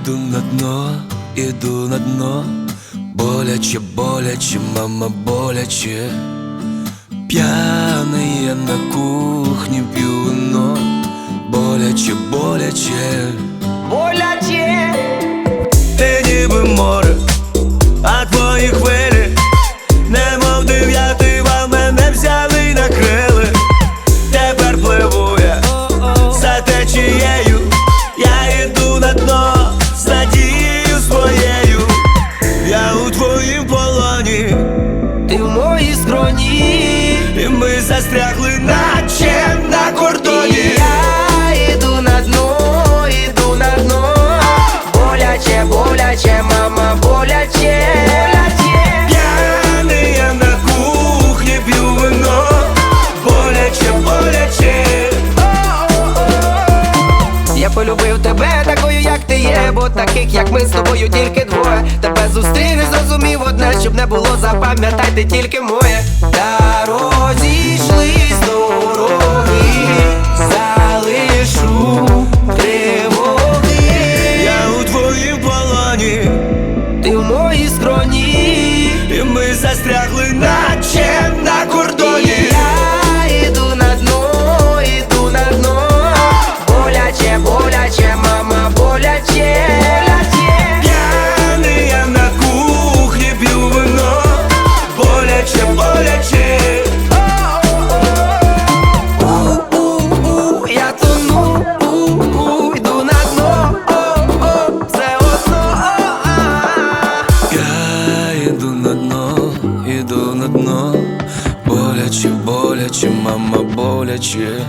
іду на дно, іду на дно, боляче, боляче, мама, боляче. П'яний я на кухні п'ю вино, боляче, боляче. Скроні і ми застрягли, наче на кордоні. І я іду на дно, іду на дно Боляче, боляче, мама, боляче Боляче П'яний я на кухні п'ю вино, боляче, боляче. Я полюбив тебе такою, як ти є, бо таких, як ми з тобою, тільки двоє. Тебе зустрів і зрозумів одне, щоб не було, запам'ятайте тільки моє. Та розійшлись дороги, залишу тривоги. У твоїм полоні, ти в моїй скроні, і ми застрягли, наче на кордоні. Боляче, боляче, мама, боляче.